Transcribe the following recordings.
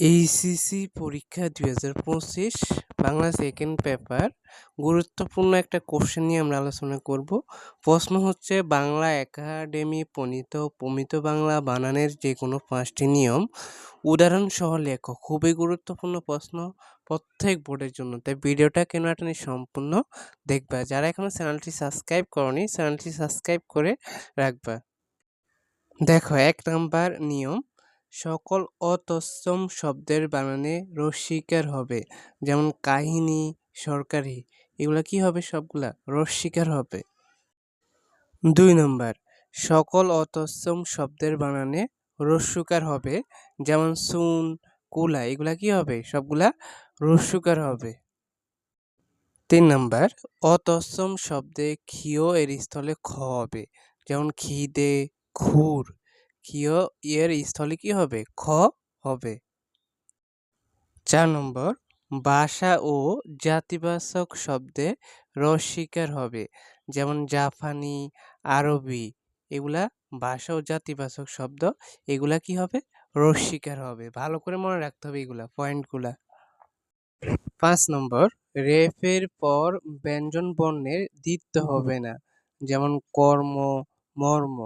HSC পরীক্ষা দুই হাজার পঁচিশ, বাংলা সেকেন্ড পেপার গুরুত্বপূর্ণ একটা কোশ্চেন নিয়ে আমরা আলোচনা করব। প্রশ্ন হচ্ছে, বাংলা একাডেমি প্রণীত প্রমিত বাংলা বানানের যে কোনো পাঁচটি নিয়ম। উদাহরণসহ লেখ খুবই গুরুত্বপূর্ণ প্রশ্ন প্রত্যেক বোর্ডের জন্য। তাই ভিডিওটা কেন টানি সম্পূর্ণ দেখবা। যারা এখনও চ্যানেলটি সাবস্ক্রাইব করনি, চ্যানেলটি সাবস্ক্রাইব করে রাখবা। দেখো, এক নাম্বার নিয়ম সকল অতৎসম শব্দের বানানে রস্বীকার হবে। যেমন কাহিনী, সরকারি, এগুলা কি হবে সবগুলা? রস্বীকার হবে। দুই নম্বর, সকল অতৎসম শব্দের বানানে রস্যুকার হবে। যেমন সুন, কুলা, এগুলা কি হবে? সবগুলা রস্যুকার হবে। তিন নম্বর, অতৎসম শব্দে ক্ষীয় এর স্থলে খ হবে। যেমন খিদে খুর ক্ষীয় এর স্থলে কি হবে? খ হবে। চার নম্বর, ভাষা ও জাতিবাচক শব্দে রস্বীকার হবে। যেমন জাপানি, আরবি, এগুলা ভাষা ও জাতিবাচক শব্দ, এগুলা কি হবে? রস্বীকার হবে। ভালো করে মনে রাখতে হবে এগুলা পয়েন্টগুলা পাঁচ নম্বর, রেফের পর ব্যঞ্জন বর্ণের দ্বিত্ব হবে না। যেমন কর্ম, মর্ম।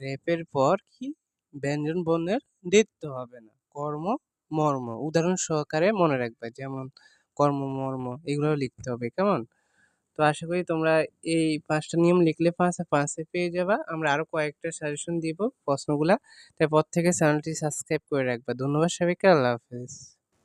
রেফের পর কি ব্যঞ্জন বর্ণের দ্বিত্ব হবে না। কর্ম, মর্ম। উদাহরণ সহকারে মনে রাখবে, যেমন কর্ম, মর্ম এগুলো লিখতে হবে, কেমন? তো আশা করি তোমরা এই পাঁচটা নিয়ম লিখলে পাঁচে পাঁচে পেয়ে যাবা। আমরা আরও কয়েকটা সাজেশন দিব প্রশ্নগুলা। তারপর থেকে চ্যানেলটি সাবস্ক্রাইব করে রাখবা। ধন্যবাদ সবাইকে, আল্লাহ হাফেজ।